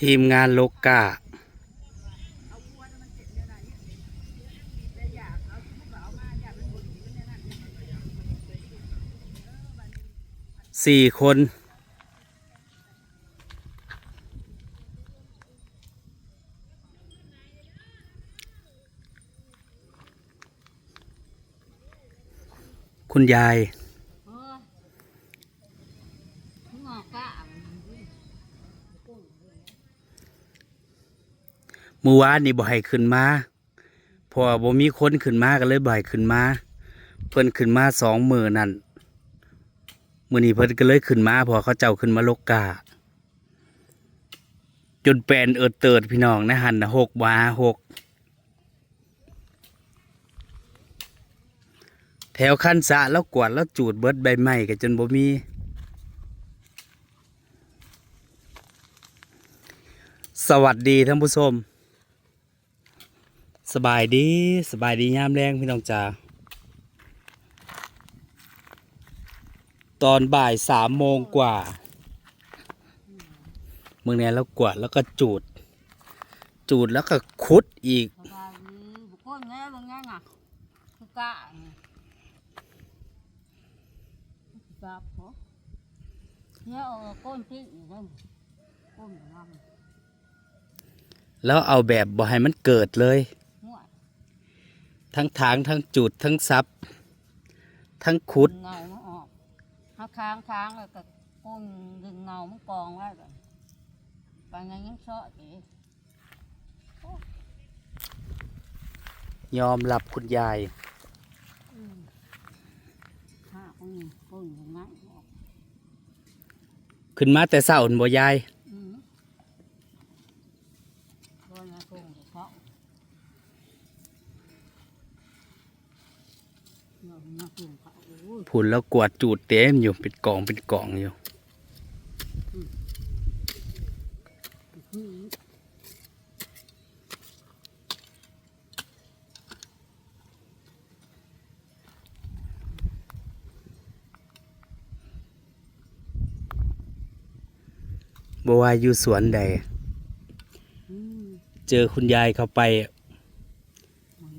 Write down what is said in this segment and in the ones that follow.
ทีมงานโลกาสี่คน คุณยาย เออมึงออกกะมันดิ เมื่อวานนี่บ่ให้ขึ้นมาพอบ่มีคนขึ้นมาก็เลยบ่ให้ขึ้นมาเพิ่นขึ้นมาสองมือนั่นมื้อนี้เพิ่นก็เลยขึ้นมาพอเขาเจ้าขึ้นมาลกกาจนแปลนเอิดเติดพี่น้องนะหันนะหกวาหกแถวคันสะแล้วกวาดแล้วจูดเบิดใบไม้ก็จนบ่มีสวัสดีท่านผู้ชม สบายดีสบายดียามแรงพี่น้องจ๋าตอนบ่ายสามโมงกว่า เมืองนี้แล้วกวาดแล้วก็จูด จูดแล้วก็คุดอีกสบายดีบุกคนแง่บางแง่น่ะคือกะนี่กะพอเนี่ยเอาก้นที่อยู่นั่นก้นน้ำแล้วเอาแบบบ่ให้มันเกิดเลยหัว ทั้งถางทั้งจุดทั้งซับทั้งขุดเงามันออกถ้าค้างค้างแล้วก็ก้นดึงเงามันกองไว้แบบไปไงยังเชาะจียอมรับคุณยายข้าก้นก้นอย่างนั้นออกขึ้นมาแต่เศร้าบ่ยาย อืมโดนมาก้นเขาเงามาก้นเขาโอ้ย ผุนแล้วกวาดจูดเต็มอยู่เป็นกองเป็นกองอยู่บว่าอยู่สวนใด เจอคุณยายเข้าไป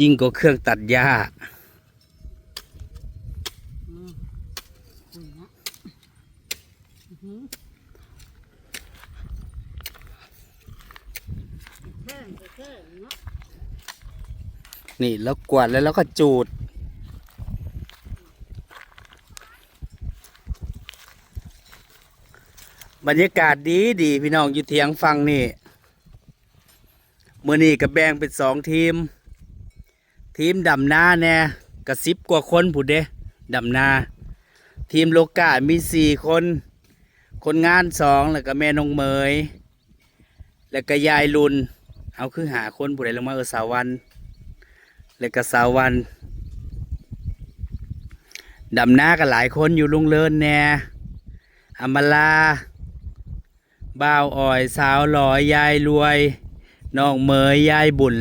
ยิ่งกว่าเครื่องตัดหญ้า อืมคุยนะอื้อหือแค่ นี่แล้วกวาดแล้วเราก็จูด บรรยากาศดีดีพี่น้องอยู่เทียงฟังนี่มือนี่กับแบ่งเป็นสองทีม ทีมดำนาแน่กระซิบกว่าคนผู้เด้ดำนา ทีมโลกามีสี่คน คนงานสองแล้วก็แม่นงเมย แล้วก็ยายลุน เอาคือหาคนผู้ใดลงมาเออสาวันแล้วก็สาวันดำนากันหลายคนอยู่ลุงเลินแน่อมลาบ่าวอ่อยสาวหลอยยายรวยน้องเมยยายบุญ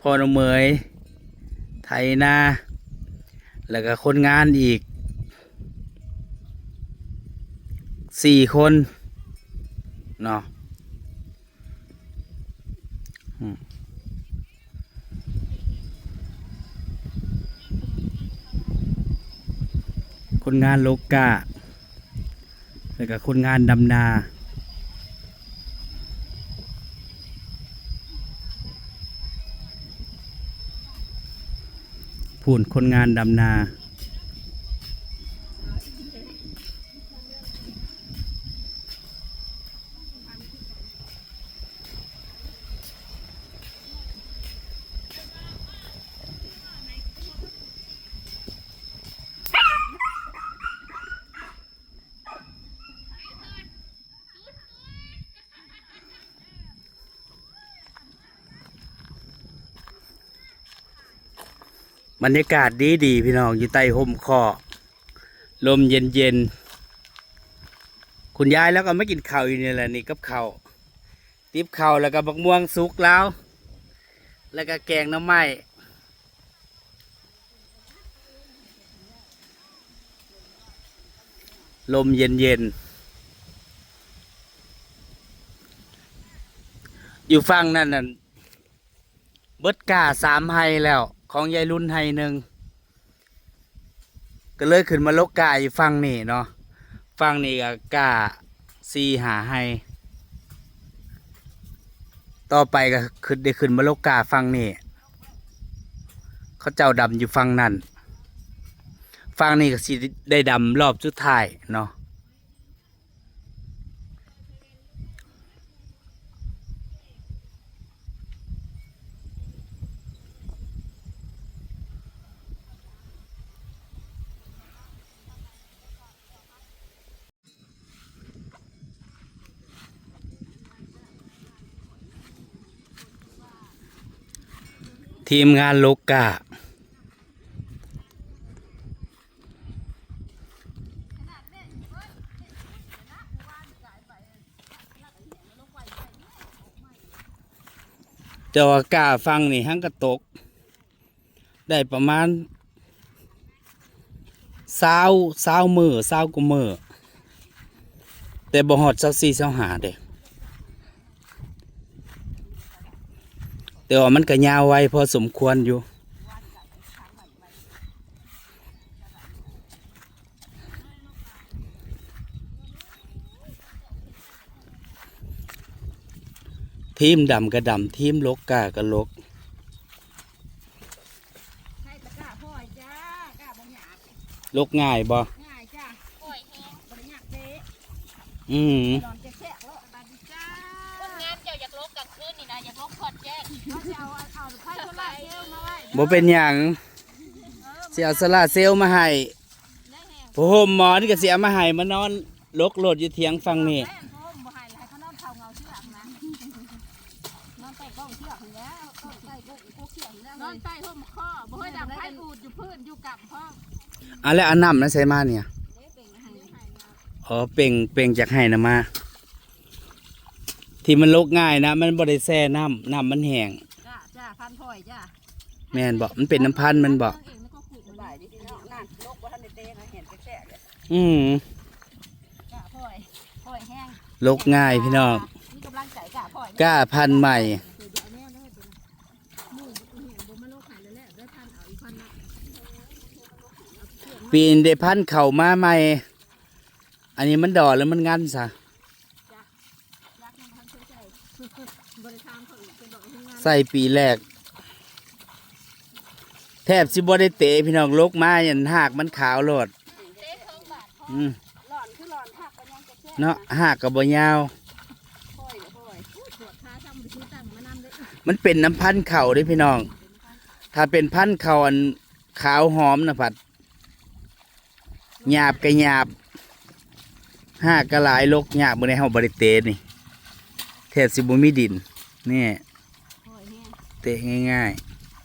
พ่อน้องเมยไทยนาแล้วก็คนงานอีกสี่คนเนาะ คนงานโลกาแล้วก็คนงานดำนา พูนคนงานดำนา บรรยากาศดีดีพี่น้องอยู่ใต้ห่มคอลมเย็นเย็นคุณยายแล้วก็ไม่กินข้าวอยู่นี่แหละนี่กับข้าวติบข้าวแล้วก็บักม่วงสุกแล้ว แล้วก็แกงน้ำไม้ลมเย็นเย็นอยู่ฝั่งนั่นน่ะเบิดกาสามไฮแล้ว ของยายรุ่นไฮหนึ่งก็เลยขึ้นมาลกกาอยู่ฟังนี่เนาะฝั่งนี่ก็กาสี่หาไฮต่อไปก็ขึ้นได้ขึ้นมาลกกาฝั่งนี่เขาเจ้าดำอยู่ฝั่งนั่นฝั่งนี่ก็สิได้ดำรอบสุดท้ายเนาะ ทีมงานโลกาจ้าอากาฟังนี่หังกระตก ได้ประมาณสาวสาวมือสาวกุมือแต่บ่ฮอดเซาสี่เซาหาเด้ แต่ว่ามันก็ยาวไว้พอสมควรอยู่ ทีมดำกระดำทีมลกกากระลกใช่ตะกร้าพ่อยจ้ากร้าบ่หยาบลกง่ายบ่ง่ายจ้าพ่อยแห้งบ่ได้หยาบเด้อืม นอน บ่เป็นหยังเสิเอาสลาเซลมาให้ได้แห้งผู้โฮมหมอนี่ก็สิเอามาให้มานอนลกโลดอยู่เถียงฟังนี่นอบ่ให้ห้เขานอนเผาเงาเชือกนะนอนใต้ห้องเชือกนี่แล้วกล้อเชือกนี่แล้วนอนใต้ห่มข้อบ่ให้ดังไฟอูดอยู่พื้นอยู่กับพ่ออะแล้วอันน้ำนะใส่มาเนี่ยอ๋อเป่งเป่งจากให้นะมา ที่มันลกง่ายนะ มันบ่ได้แช่น้ำน้ำมันแห้งจ้าจ้าพันพ่อยจ้า แม่นบอกมันเป็นน้ำพันธุ์มันบอกบ่ายดีพี่น้องนั่นลกว่าท่านได้เตะนะเห็นแค่เลยอืมจ้าพ่อยพ่อยแห้งลกง่ายพี่น้องมีกำลังใจจ้าพ่อยกล้าพันธุ์ใหม่เดี๋ยวแม่ได้เป็นหมู่เห็นบ่มาโลกหายแล้วแหละได้พันเอาอีกพันนะปีนได้พันธุ์เข่ามาใหม่ อันนี้มันดอแล้วมันงันซะรักมันพันเฉยๆบริการเขาอีกเป็นดอกทำงานใส่ปีแรก แทบสิบ่ได้เตะพี่น้องลกมาอยันหากมันขาวโลดอืมหลอนคือหลอนหักก็ยังจะแช่เนาะหากกับบยาวพ่อยเบียวมันเป็นน้ำพันเข่าด้พี่น้อง ถ้าเป็นพันเข่าอันขาวหอมนะผัดหยาบกะหยาบหากะหลายลกหยาบบ่ในเฮาบ่ได้เตนี่แทบสิบ่มีดินนี่ยเตะง่าย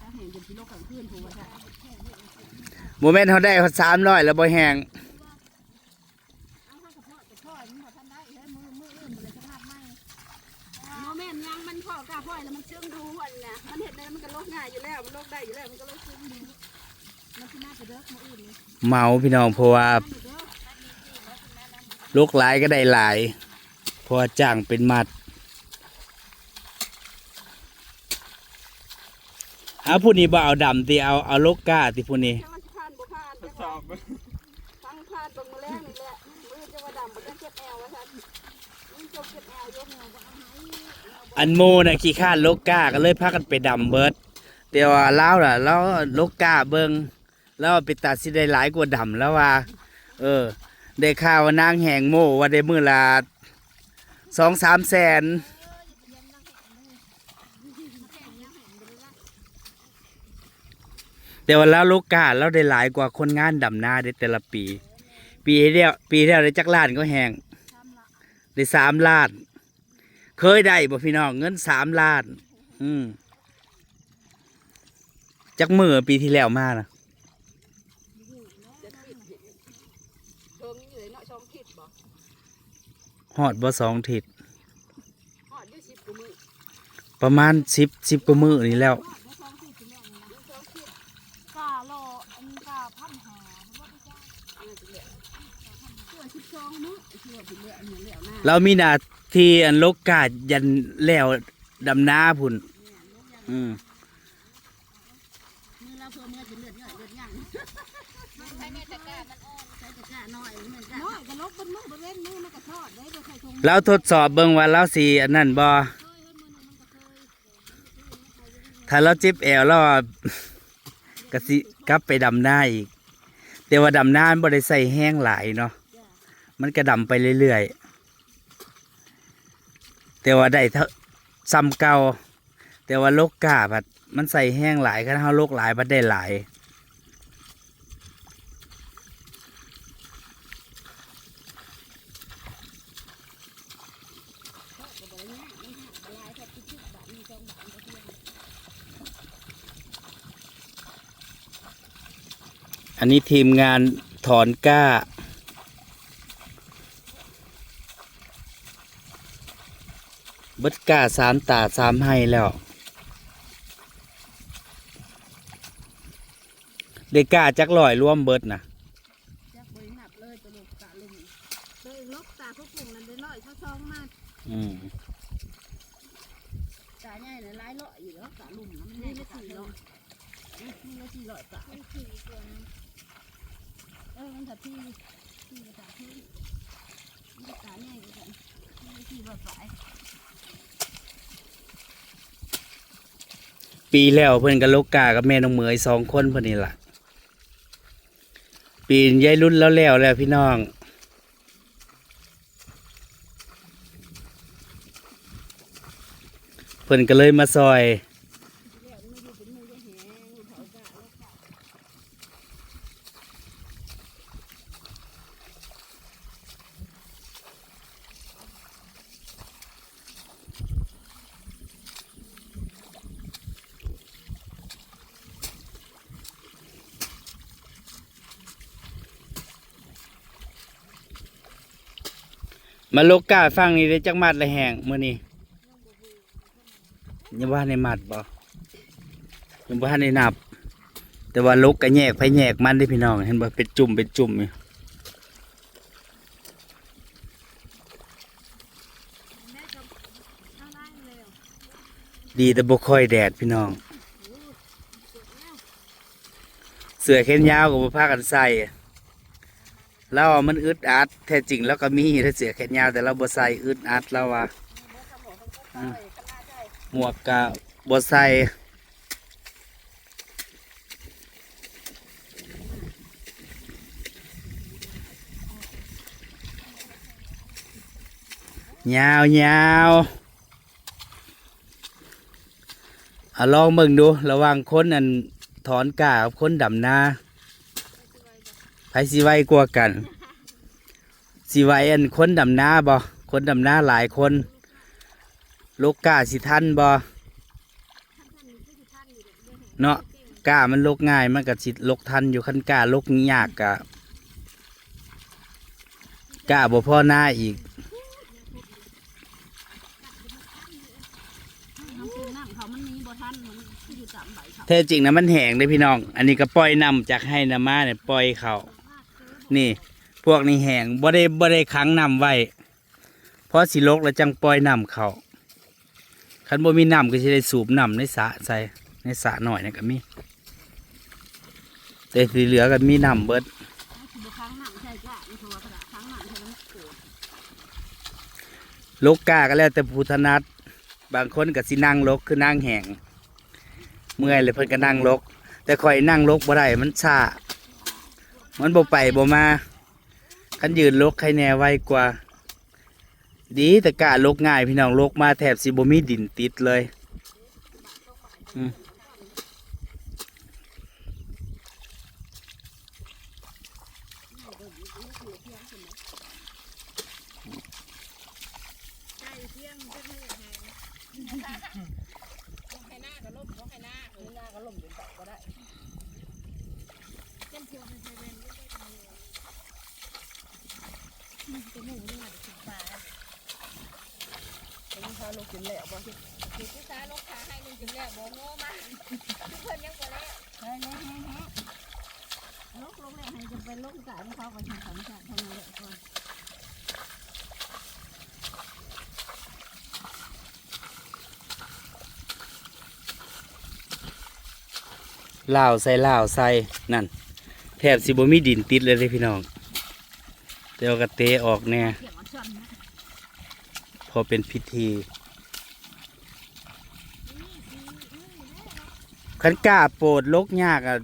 ถ้าเห็นเป็นกิโลกลางคืนถูกว่าจ้ะ ๆบ่แม่นเฮาได้เขา300แล้วบ่แห้งเอาข้าวกระเพาะจะพ่อยมันพอท่านได้เฮ้ยมือมืออื่นมันเลยจะพลาดไหมโมเมนต์ยังมันพ่อกล้าพ่อยแล้วมันเชื่องดูอันน่ะมันเห็นได้มันก็โลกง่ายอยู่แล้วมันโลกได้อยู่แล้วมันก็เลยเชื่องดูมันคือน่าจะเด้อมืออื่นนี่เมาพี่น้องเพราะว่ามันอยู่เด้อลูกหลายก็ได้หลายเพราะว่าจ้างเป็นมัดเอาผู้นี้บ่เอาดำติเอาเอาโลกกาติผู้นี้ อันโมน่ะขี้ข้านโลกกาก็เลยพากันไปดำเบิดแต่ว่าเล่าวล่ะแล้วโลกกาเบิงแล้วไปตัดสิได้หลายกว่าดำแล้วว่า เออ ได้ข่าวว่านางแหงโมว่าได้มือละสองสามแสนแต่ว่าแล้วโลกกาเราได้หลายกว่าคนงานดำนาได้แต่ละปี ปีเดียวปีเดียวได้จักล้านก็แหง ได้สามล้าน เคยได้บ่พี่น้องเงินสามล้าน อืมจักมือปีที่แล้วมานะเทิงอยู่เลยเนาะช่องคิดบ่หอดบ่สองทิศฮอดอยู่10กว่ามื้อประมาณสิบสิบกว่ามือนี่แล้ว ฮอดบ่ช่องคิดสิแม่นี่นะช่องคิดกาโลอันกาพันหาบ่ว่าไปจ้าอันนั้นสิแหละตัว12มื้อ เชื่อสิแหละอันนั้นแล้วนะเรามีหน้าที่อันโลกกายันแล้วดำนาพุ่น อืมมือเราเพื่อมือจะเลือดเลือดเลือดย่างใช้ในตะกร้ามันอ่อนใช้ตะกร้าน้อยเหมือนกันน้อยก็ลกบนมือบนเว้นมือมันก็ทอดได้โดยใครทงเราทดสอบเบิ่งว่าเราสีอันนั้นบ่ถ้าเราจิบแอวเราก็สิกลับไปดำหน้าอีก แต่ว่าดำหน้ามันบ่ได้ใส่แห้งหลายเนาะ มันก็ดำไปเรื่อยๆ แต่ว่าได้เท่าซ้ำเก่าแต่ว่าโลกกาบัดมันใส่แห้งหลายคันเฮาโลกหลายบัดได้หลายอันนี้ทีมงานถอนกล้า เบิดกล้าสามตาสามให้แล้วเด็กก้าจักลอยร่วมเบิดนะจะบริหนับเลยตัวลูกตาลุงเลยลกตาพวกกลุ่มนั้นได้น้อยเขาซองมาก อืม ตาใหญ่เลยร้ายเลาะอยู่แล้วตาลุงมันนี่ไม่สี่ร้อยนี่ไม่สี่ร้อยตาไม่สี่ตัวนะเออมันถัดที่ที่ตาที่นี่ตาใหญ่กันนี่ไม่สี่ร้อยสาย ปีแล้วเพื่อนกับลูกกากับแม่น้องเหมยสองคนเพื่อนนี่ล่ะปีนยายรุ่นแล้วแล้วแล้วพี่น้อง เพื่อนก็เลยมาซอย มาโลกกาฟังนี่ได้จักมัดละแหงมื้อนี้ยังว่าในมัดบ่ยังว่าในนับ แต่ว่าลกก็แยกไปแยกมันได้พี่น้องเห็นบ่เป็นจุ่มเป็นจุ่มอยู่ยดีแต่บ่ค่อยแดดพี่น้อง เสือแขนยาวก็บ่พากันใส่ แล้วามันอึดอัดแท้จริงแล้วก็มีถ้าเสื้อแขนยาวแต่เราบ่ใส่อึดอัดแล้วว่าหมวกกะบ่ใส่ยาวยาวเอาลองเบิ่งดู ระว่างคนอันถอนกากับคนดำนา ไผสิไวกว่ากันสิไวอันคนดำนาบ่คนดำนาหลายคนลูกกาสิทันบ่เนาะกามันลกง่ายมันก็สิลกทันอยู่คันกาลกยากกะกาบ่พ่อหน้าอีกน้ำปูน้ำเขามันมีบ่ทันมันอยู่ตามใบเขาแท้จริงนะมันแห้งเลยพี่น้อง อันนี้ก็ปล่อยน้ำจากให้น้ำมาเนี่ยปล่อยเขา นี่ พวกนี้แห้งบ่ได้บ่ได้ขังน้ำไว้เพราะสิลกแล้วจังปล่อยน้ำเขาคันบ่มีน้ำก็สิได้สูบน้ำในสระใส่ในสระหน่อยนี่ก็มีแต่สีเหลือก็มีน้ำเบิ้ดรธลกกาก็แล้วแต่ผู้ถนัดบางคนก็สินั่งลกคือนั่งแหงเมื่อยเลยเพิ่นก็นั่งลก แต่ข่อยนั่งลกบ่ได้มันช้า มันบ่ไปบ่มาคันยืนลกใครแน่ไวกว่า ดีแต่กาลกง่ายพี่น้องลกมาแทบสิบ่มีดินติดเลยอืมให้หน้าก็ล่มให้หน้าเออหน้าก็ล่มเป็นต่อก็ได้ มันจะหมูนี่มัถึงมาไอ้ข้าลงกินแล้วบ่ที่ถือตาลงขาให้ลงกินแล้วบ่โง่มาทุกคนยังบ่แล้วเฮ้ยเลยแฮะลกลงแล้วให้จะไปลงกะให้เขาไปทสามชาติทำอะไรก่อลาวใส่ลาวใส่นั่น แทบสิบมีดินติดเลยเลยพี่น้องเดี๋ยวก็เตะออกแน่เกี่ยพอเป็นพิธีขันกล้าโปดลกยากอะ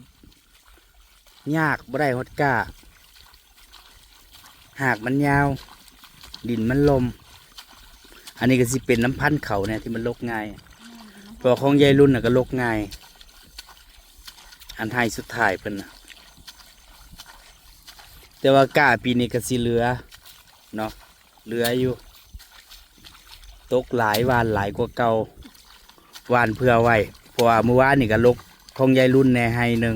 ยากบ่ได้ฮอดกล้าหากมันยาว ดินมันลม อันนี้ก็สิเป็นน้ำพันเขาเนี่ยที่มันลกง่ายเพอของยายรุ่นน่ะก็ลกง่าย อันไทายสุดท้ายเพิ่นน่ะ แต่ว่ากาปีนี้ก็สิเหลือเนาะเหลืออยู่ ตกหลายวานหลายกว่าเก่าวานเพื่อไว้เพราะว่าเมื่อวานนี่ก็ลกของยายรุ่นแน่ให้หนึ่ง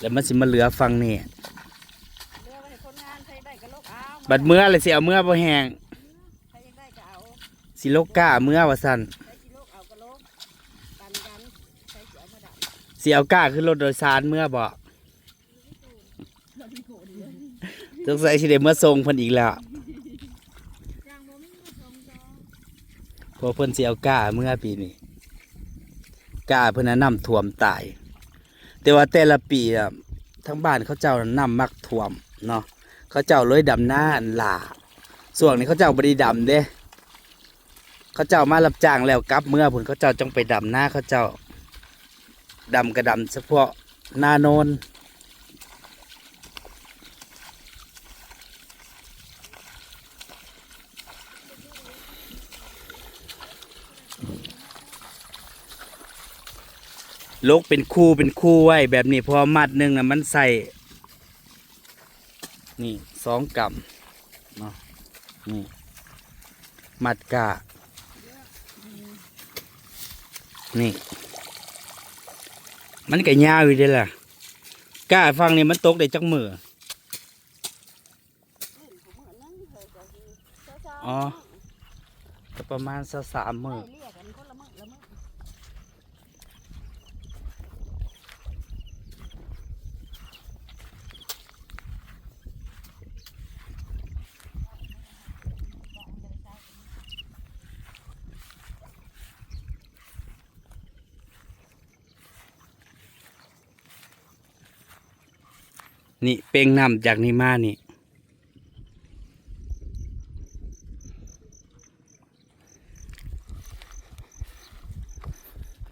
แล้วมันสิมาเหลือฟังนี่บัดเมื่อเลยสิเอาเมื่อบ่แหงใครยังได้ก็เอาสิลกก้าเมื่อว่าสั่นสิลกเอาก็ลกกันกันใครสิเอามาดับสิเอากล้าขึ้นรถโดยสารเมื่อบ่ สงสัยสิได้เมื่อส่งเพิ่นอีกแล้วจ้างบ่มีมาส่งจอเพิ่นสิเอากล้าเมื่อปีนี้กล้าเพิ่นน่ะน้ำท่วมตาย แต่ว่าแต่ละปีอะทั้งบ้านเขาเจ้าน้ำมักท่วมเนาะเขาเจ้าเลยดำหน้าหลาส่วนนี้เขาเจ้าบริดำเด้เขาเจ้ามารับจ้างแล้วกลับเมื่อผลเขาเจ้าจงไปดำหน้าเขาเจ้าดำกระดำเฉพาะหน้าโนน ลกเป็นคู่เป็นคู่ไว้แบบนี้พอมัดหนึ่งนะมันใส่ นี่สองกำเนาะนี่มัดกานี่ มันก็ยาวอยู่เด้ล่ะกล้าฟังนี่มันตกได้จักมือเล่นของมื้อนั้นเลยก็สิเช้าๆอ๋อประมาณสักสามมือ ได้เรียกกันคนละมื้อละมื้อ นี่เป่งน้ำจากนี่มานี่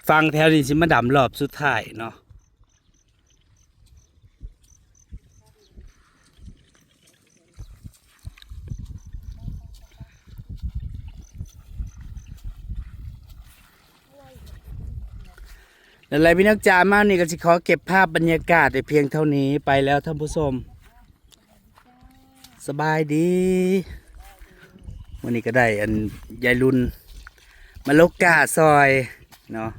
ฟังแถวนี้สิมาดำรอบสุดท้ายเนาะ นั่นแหละพี่นักจามานี่ก็จะขอเก็บภาพบรรยากาศแต่เพียงเท่านี้ไปแล้วท่านผู้ชมสบายดีวันนี้ก็ได้อันยายรุนมาลกกาซอยเนาะ